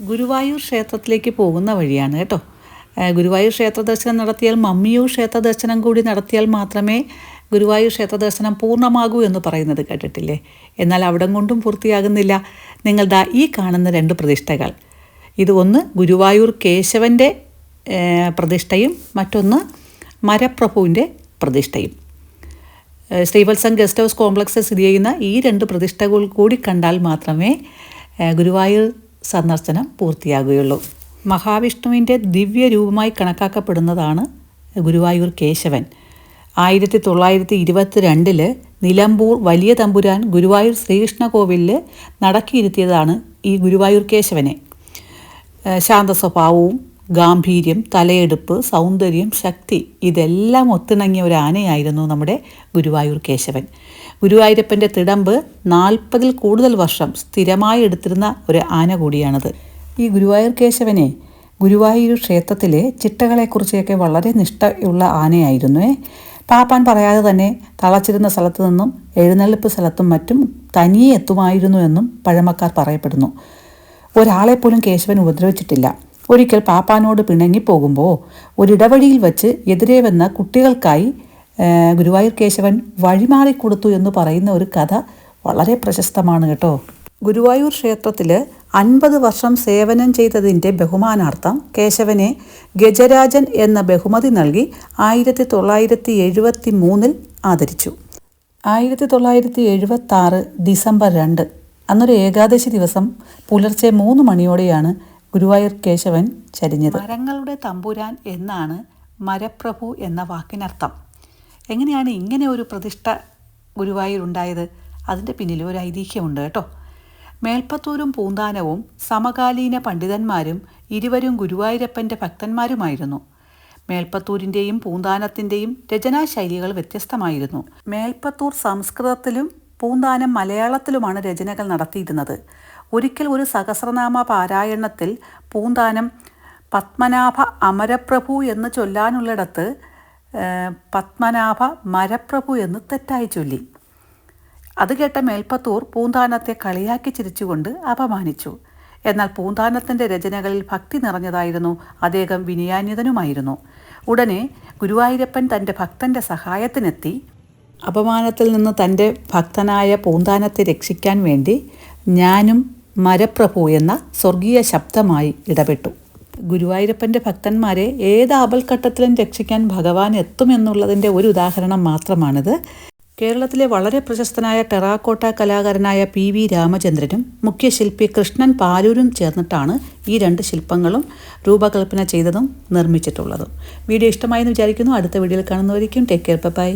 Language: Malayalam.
ഗുരുവായൂർ ക്ഷേത്രത്തിലേക്ക് പോകുന്ന വഴിയാണ് കേട്ടോ. ഗുരുവായൂർ ക്ഷേത്ര ദർശനം നടത്തിയാൽ മമ്മിയൂർ ക്ഷേത്ര ദർശനം കൂടി നടത്തിയാൽ മാത്രമേ ഗുരുവായൂർ ക്ഷേത്ര ദർശനം പൂർണമാകൂ എന്ന് പറയുന്നത് കേട്ടിട്ടില്ലേ? എന്നാൽ അവിടം കൊണ്ടും പൂർത്തിയാകുന്നില്ല. നിങ്ങൾ ദാ ഈ കാണുന്ന രണ്ട് പ്രതിഷ്ഠകൾ. ഇത് ഒന്ന് ഗുരുവായൂർ കേശവന്റെ പ്രതിഷ്ഠയും മറ്റൊന്ന് മരപ്രഭുവിന്റെ പ്രതിഷ്ഠയും. ശ്രീവത്സം ഗസ്റ്റ് ഹൗസ് കോംപ്ലക്സ് സ്ഥിതി ചെയ്യുന്ന ഈ രണ്ട് പ്രതിഷ്ഠകൾ കൂടി കണ്ടാൽ മാത്രമേ ഗുരുവായൂർ സന്ദർശനം പൂർത്തിയാകുകയുള്ളൂ. മഹാവിഷ്ണുവിന്റെ ദിവ്യരൂപമായി കണക്കാക്കപ്പെടുന്നതാണ് ഗുരുവായൂർ കേശവൻ. ആയിരത്തി തൊള്ളായിരത്തി ഇരുപത്തി രണ്ടിൽ നിലമ്പൂർ വലിയ തമ്പുരാൻ ഗുരുവായൂർ ശ്രീകൃഷ്ണ കോവിലിൽ നടക്കിയിരുത്തിയതാണ് ഈ ഗുരുവായൂർ കേശവനെ. ശാന്ത സ്വഭാവവും ഗാംഭീര്യം തലയെടുപ്പ് സൗന്ദര്യം ശക്തി ഇതെല്ലാം ഒത്തിണങ്ങിയ ഒരു ആനയായിരുന്നു നമ്മുടെ ഗുരുവായൂർ കേശവൻ. ഗുരുവായൂരപ്പന്റെ തിടമ്പ് നാൽപ്പതിൽ കൂടുതൽ വർഷം സ്ഥിരമായി എടുത്തിരുന്ന ഒരു ആന കൂടിയാണത്. ഈ ഗുരുവായൂർ കേശവനെ ഗുരുവായൂർ ക്ഷേത്രത്തിലെ ചിട്ടകളെക്കുറിച്ചൊക്കെ വളരെ നിഷ്ഠയുള്ള ആനയായിരുന്നു. പാപ്പാൻ പറയാതെ തന്നെ തളച്ചിരുന്ന സ്ഥലത്തു നിന്നും എഴുന്നള്ളിപ്പ് സ്ഥലത്തും മറ്റും തനിയെ എത്തുമായിരുന്നു എന്നും പഴമക്കാർ പറയപ്പെടുന്നു. ഒരാളെപ്പോലും കേശവൻ ഉപദ്രവിച്ചിട്ടില്ല. ഒരിക്കൽ പാപ്പാനോട് പിണങ്ങിപ്പോകുമ്പോൾ ഒരിടവഴിയിൽ വച്ച് എതിരെ വന്ന കുട്ടികൾക്കായി ഗുരുവായൂർ കേശവൻ വഴിമാറിക്കൊടുത്തു എന്ന് പറയുന്ന ഒരു കഥ വളരെ പ്രശസ്തമാണ് കേട്ടോ. ഗുരുവായൂർ ക്ഷേത്രത്തിൽ അൻപത് വർഷം സേവനം ചെയ്തതിന്റെ ബഹുമാനാർത്ഥം കേശവനെ ഗജരാജൻ എന്ന ബഹുമതി നൽകി ആയിരത്തി തൊള്ളായിരത്തി എഴുപത്തി മൂന്നിൽ ആദരിച്ചു. ആയിരത്തി തൊള്ളായിരത്തി എഴുപത്തി ആറ് ഡിസംബർ രണ്ട് അന്നൊരു ഏകാദശി ദിവസം പുലർച്ചെ മൂന്ന് മണിയോടെയാണ് ഗുരുവായൂർ കേശവൻ ചരിഞ്ഞത്. മരങ്ങളുടെ തമ്പുരാൻ എന്നാണ് മരപ്രഭു എന്ന വാക്കിനർത്ഥം. എങ്ങനെയാണ് ഇങ്ങനെ ഒരു പ്രതിഷ്ഠ ഗുരുവായൂർ ഉണ്ടായത്? അതിന്റെ പിന്നിൽ ഒരു ഐതിഹ്യമുണ്ട് കേട്ടോ. മേൽപ്പത്തൂരും പൂന്താനവും സമകാലീന പണ്ഡിതന്മാരും ഇരുവരും ഗുരുവായൂരപ്പന്റെ ഭക്തന്മാരുമായിരുന്നു. മേൽപ്പത്തൂരിന്റെയും പൂന്താനത്തിന്റെയും രചനാശൈലികൾ വ്യത്യസ്തമായിരുന്നു. മേൽപ്പത്തൂർ സംസ്കൃതത്തിലും പൂന്താനം മലയാളത്തിലുമാണ് രചനകൾ നടത്തിയിരുന്നത്. ഒരിക്കൽ ഒരു സഹസ്രനാമ പാരായണത്തിൽ പൂന്താനം പത്മനാഭ അമരപ്രഭു എന്ന് ചൊല്ലാനുള്ളിടത്ത് പത്മനാഭ മരപ്രഭു എന്ന് തെറ്റായി ചൊല്ലി. അത് കേട്ട മേൽപ്പത്തൂർ പൂന്താനത്തെ കളിയാക്കി ചിരിച്ചുകൊണ്ട് അപമാനിച്ചു. എന്നാൽ പൂന്താനത്തിന്റെ രചനകളിൽ ഭക്തി നിറഞ്ഞതായിരുന്നു അദ്ദേഹം വിനയാന്യതനുമായിരുന്നു. ഉടനെ ഗുരുവായൂരപ്പൻ തന്റെ ഭക്തന്റെ സഹായത്തിനെത്തി. അപമാനത്തിൽ നിന്ന് തന്റെ ഭക്തനായ പൂന്താനത്തെ രക്ഷിക്കാൻ വേണ്ടി ഞാനും മരപ്രഭു എന്ന സ്വർഗീയ ശബ്ദമായി ഇടപെട്ടു. ഗുരുവായൂരപ്പന്റെ ഭക്തന്മാരെ ഏത് ആപൽഘട്ടത്തിലും രക്ഷിക്കാൻ ഭഗവാൻ എത്തുമെന്നുള്ളതിന്റെ ഒരു ഉദാഹരണം മാത്രമാണിത്. കേരളത്തിലെ വളരെ പ്രശസ്തനായ ടെറാക്കോട്ട കലാകാരനായ പി വി രാമചന്ദ്രനും മുഖ്യശില്പി കൃഷ്ണൻ പാലൂരും ചേർന്നിട്ടാണ് ഈ രണ്ട് ശില്പങ്ങളും രൂപകൽപ്പന ചെയ്തതും നിർമ്മിച്ചിട്ടുള്ളതും. വീഡിയോ ഇഷ്ടമായെന്ന് വിചാരിക്കുന്നു. അടുത്ത വീഡിയോയിൽ കാണുന്നവരിക്കും ടേക്ക് കെയർ. ബൈ.